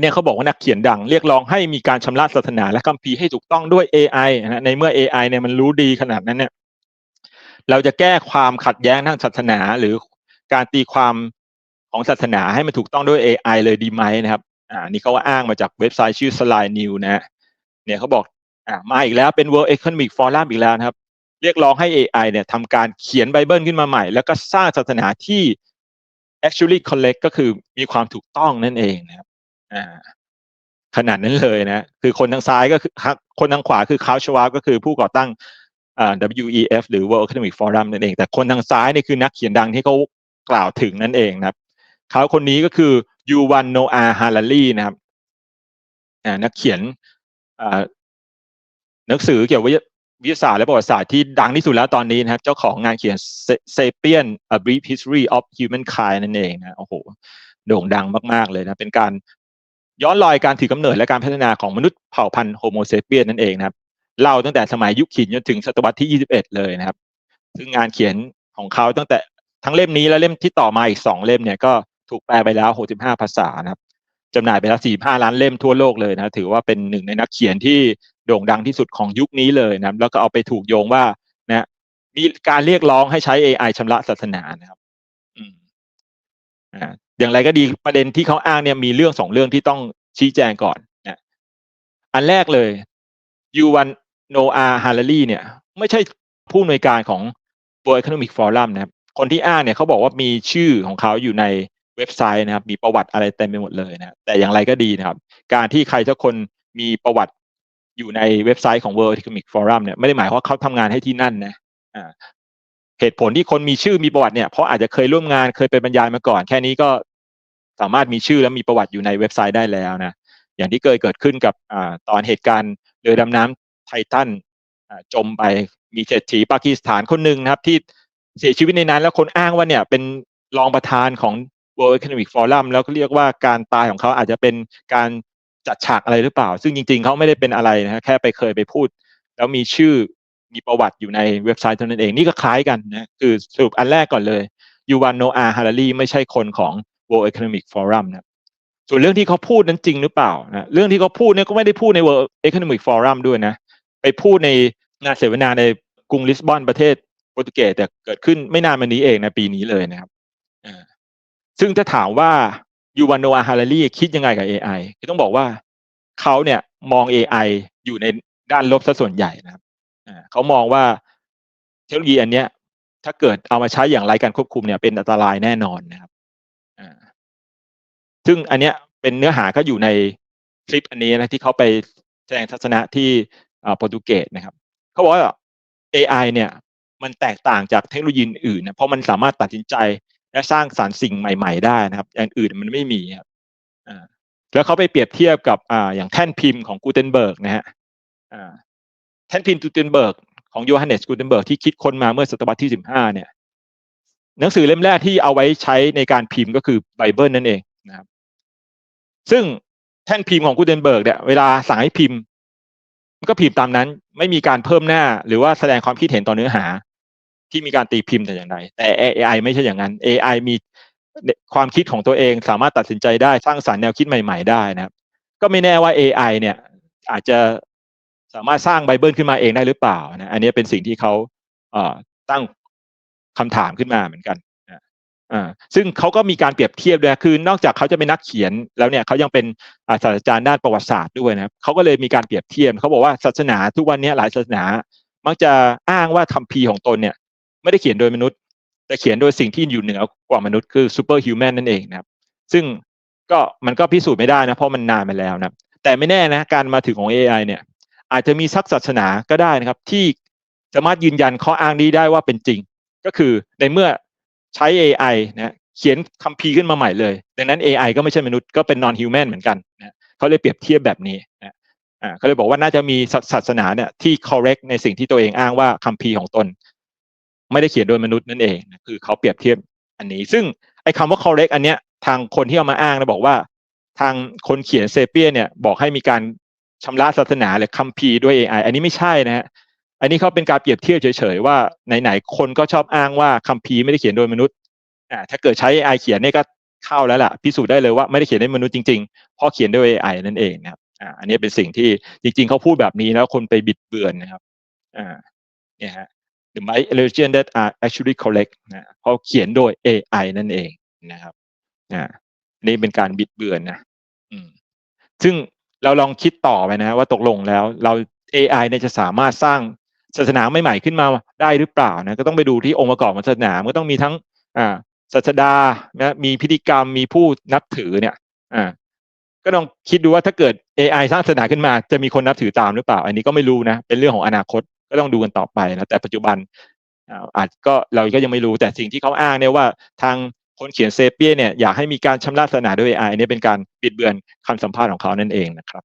เนี่ยเขาบอกว่านักเขียนดัง เรียกร้องให้มีการชำระศาสนาและคัมภีร์ให้ถูกต้องด้วย AI นะในเมื่อ AI เนี่ยมันรู้ดีขนาดนั้นเนี่ยเราจะแก้ความขัดแย้งทางศาสนาหรือการตีความของศาสนาให้มันถูกต้องด้วย AI เลยดีไหมนะครับ อ่า นี่เขาว่าอ้างมาจากเว็บไซต์ชื่อ Slide New นะเนี่ยเขาบอกอ่ามาอีกแล้วเป็น World Economic Forum อีกแล้วนะครับ เรียกร้องให้ AI เนี่ยทำการเขียนไบเบิลขึ้นมาใหม่ แล้วก็สร้างศาสนาที่ actually correct ก็คือมีความถูกต้องนั่นเองนะครับ อ่าขนาดนั้นเลยนะ คือคนทางซ้ายก็คือคนทางขวาคือคาร์ชวาก็คือผู้ก่อตั้งอ่า WEF หรือ World Economic Forum นั่นเอง แต่คนทางซ้ายนี่คือนักเขียนดังที่เขากล่าวถึงนั่นเองนะครับ เขาคนนี้ก็คือยูวันโนอาฮาราลีนะครับนักเขียนอ่าหนังสือเกี่ยวกับวิทยาศาสตร์และประวัติศาสตร์ที่ดังที่สุดแล้วตอนนี้นะครับ เจ้าของงานเขียน Sapien A Brief History of Humankind นั่นเองนะโอ้โห โด่งดังมาก ๆ เลยนะ เป็นการ ย้อนรอยการถือกำเนิดและการพัฒนาของมนุษย์เผ่าพันธุ์โฮโมเซเปียนนั่นเองนะครับเล่าตั้งแต่สมัยยุคหินจนถึงศตวรรษที่ 21 เลยนะครับ ซึ่งงานเขียนของเขาตั้งแต่ทั้งเล่มนี้และเล่มที่ต่อมาอีก 2 เล่มเนี่ยก็ถูกแปลไปแล้ว 65 ภาษานะครับจำหน่ายไปแล้ว 45 ล้านเล่มทั่วโลกเลยนะถือว่าเป็นหนึ่งในนักเขียนที่โด่งดังที่สุดของยุคนี้เลยนะครับแล้วก็เอาไปถูกโยงว่านะมีการเรียกร้องให้ใช้ AI ชำระศาสนานะครับอืมอ่าอย่างไรก็ดีประเด็นที่เขาอ้างเนี่ยมีเรื่องสองเรื่องที่ต้อง ชี้แจงก่อนนะอันแรกเลยยูวันโนอาฮาราลีเนี่ย ไม่ใช่ผู้อำนวยการของ World Economic Forum นะครับ คนที่อ้างเนี่ยเขาบอกว่ามีชื่อของเขาอยู่ในเว็บไซต์นะครับ มีประวัติอะไรเต็มไปหมดเลยนะแต่อย่างไรก็ดีนะครับ การที่ใครสักคนมีประวัติอยู่ในเว็บไซต์ของ World Economic Forum เนี่ยไม่ได้หมายว่าเขาทำงานให้ที่นั่นนะอ่าเหตุผลที่คนมีชื่อมีประวัติเนี่ยเพราะอาจจะเคยร่วมงานเคยเป็นบรรยายมาก่อน แค่นี้ก็ สามารถมีชื่อและมีประวัติอยู่ในเว็บไซต์ได้แล้วนะอย่างที่เคยเกิดขึ้นกับอตอนเหตุการณ์เรือดำน้ำไททันจมไปมีเศรษฐีปากีสถานคนหนึ่งนะครับ ที่เสียชีวิตในนั้น แล้วคนอ้างว่าเนี่ยเป็นรองประธานของ World Economic Forum แล้วก็เรียกว่าการตายของเขาอาจจะเป็นการจัดฉากอะไรหรือเปล่า ซึ่งจริงๆเขาไม่ได้เป็นอะไรนะฮะแค่ไปเคยไปพูด แล้วมีชื่อมีประวัติอยู่ในเว็บไซต์เท่านั้นเอง นี่ก็คล้ายกันนะ คือสรุปอันแรกก่อนเลยยูวานโนอาฮารารีไม่ใช่คนของ World Economic Forum นะส่วนเรื่องที่เขาพูดนั้นจริงหรือเปล่านะเรื่องที่เขาพูดเนี่ยก็ไม่ได้พูดใน World Economic Forum ด้วยนะ ไปพูดในงานเสวนาในกรุงลิสบอนประเทศโปรตุเกสแต่เกิดขึ้นไม่นานมานี้เองนะปีนี้เลยนะครับซึ่งถ้าถามว่ายูวานโนอาฮารารีคิดยังไงกับ AI ก็ต้องบอกว่าเขาเนี่ยมอง AI อยู่ในด้านลบซะส่วนใหญ่นะครับเขามองว่าเทคโนโลยีอันเนี้ยถ้าเกิดเอามาใช้อย่างไรการควบคุมเนี่ยเป็นอันตรายแน่นอนนะครับ ซึ่งอันเนี้ยเป็นเนื้อหาก็อยู่ในคลิปอันนี้นะที่เขาไปแสดงทัศนะที่โปรตุเกสนะครับเขาบอกว่า AI เนี่ยมันแตกต่างจากเทคโนโลยีอื่นนะเพราะมันสามารถตัดสินใจและสร้างสารรค์สิ่งใหม่ ๆ ได้นะครับ อย่างอื่นมันไม่มีครับแล้วเขาไปเปรียบเทียบกับอ่าอย่างแท่นพิมพ์ของกูเทนเบิร์กนะฮะอ่าแท่นพิมพ์กูเทนเบิร์กของโยฮันเนสกูเทนเบิร์กที่คิดค้นมาเมื่อศตวรรษที่สิบห้าเนี่ย หนังสือเล่มแรกที่เอาไว้ใช้ในการพิมพ์ก็คือไบเบิลนั่นเองนะครับ ซึ่งแท่นพิมพ์ของกูเทนเบิร์กเนี่ยเวลาสั่งให้พิมพ์มันก็พิมพ์ตามนั้น ไม่มีการเพิ่มหน้า หรือว่าแสดงความคิดเห็นต่อเนื้อหา ที่มีการตีพิมพ์แต่อย่างใดแต่ AI ไม่ใช่อย่างนั้น AI มีความคิดของตัวเองสามารถตัดสินใจได้สร้างสารรค์แนวคิดใหม่ ๆ ได้นะครับ ก็ไม่แน่ว่า AI เนี่ย อาจจะสามารถสร้างไบเบิลขึ้นมาเองได้หรือเปล่านะอันนี้เป็นสิ่งที่เขาเอ่อตั้งคำถามขึ้นมาเหมือนกัน อ่าซึ่งเขาก็มีการเปรียบเทียบด้วยคือนอกจากเขาจะเป็นนักเขียนแล้วเนี่ยเขายังเป็นศาสตราจารย์ด้านประวัติศาสตร์ด้วยนะครับเขาก็เลยมีการเปรียบเทียบเขาบอกว่าศาสนาทุกวันนี้หลายศาสนา มักจะอ้างว่าคัมภีร์ของตนเนี่ย ไม่ได้เขียนโดยมนุษย์ แต่เขียนโดยสิ่งที่อยู่เหนือกว่ามนุษย์คือซูเปอร์ฮิวแมนนั่นเองนะครับ ซึ่งก็มันก็พิสูจน์ไม่ได้นะเพราะมันนานมาแล้วนะแต่ไม่แน่นะการมาถึงของ AI เนี่ย อาจจะมีสักศาสนาก็ได้นะครับ ที่สามารถยืนยันข้ออ้างนี้ได้ว่าเป็นจริง ก็คือในเมื่อ ใช้ AI นะเขียนคัมภีร์ขึ้นมาใหม่เลย ดังนั้น AI ก็ไม่ใช่มนุษย์ก็เป็นนอนฮิวแมนเหมือนกันนะเขาเลยเปรียบเทียบแบบนี้นะอ่าเขาเลยบอกว่าน่าจะมีศาสนาเนี่ยที่ correct ในสิ่งที่ตัวเองอ้างว่าคัมภีร์ของตน ไม่ได้เขียนโดยมนุษย์นั่นเองนะคือเขาเปรียบเทียบอันนี้ ซึ่งไอ้คำว่า correct อันเนี้ยทางคนที่เอามาอ้างนะบอกว่า ทางคนเขียนเซเปียเนี่ยบอกให้มีการชำระศาสนาหรือคัมภีร์ด้วย AI อันนี้ไม่ใช่นะฮะ อันนี้เขาเป็นการเปรียบเทียบเฉยๆว่าไหนๆคนก็ชอบอ้างว่าคัมภีร์ไม่ได้เขียนโดยมนุษย์อ่าถ้าเกิดใช้ AI เขียนเนี่ยก็เข้าแล้วล่ะพิสูจน์ได้เลยว่าไม่ได้เขียนด้วยมนุษย์จริงๆเพราะเขียนด้วย AI นั่นเองนะครับอ่าอันนี้เป็นสิ่งที่จริง ๆเขาพูดแบบนี้แล้วคนไปบิดเบือนนะครับอ่าเนี่ยฮะ the m illusion that are actually correct นะเพราะเขียนโดย AI นั่นเองนะครับอ่านี่เป็นการบิดเบือนนะอืมซึ่งเราลองคิดต่อไปนะ ว่าตกลงแล้วเรา AI เนี่ยจะสามารถสร้าง ศาสนาใหม่ๆขึ้นมาได้หรือเปล่านะก็ต้องไปดูที่องค์ประกอบของศาสนาก็ต้องมีทั้งอ่าศาสดานะมีพิธีกรรมมีผู้นับถือเนี่ยอ่าก็ลองคิดดูว่าถ้าเกิด AI สร้างศาสนาขึ้นมา จะมีคนนับถือตามหรือเปล่า อันนี้ก็ไม่รู้นะ เป็นเรื่องของอนาคตก็ต้องดูกันต่อไปนะแต่ปัจจุบันอ่าอาจก็เราก็ยังไม่รู้แต่สิ่งที่เขาอ้างเนี่ยว่าทางคนเขียนเซเปียเนี่ยอยากให้มีการชำระศาสนาด้วย AI อันนี้เป็นการปิดเบือนคำสัมภาษณ์ของเขานั่นเองนะครับ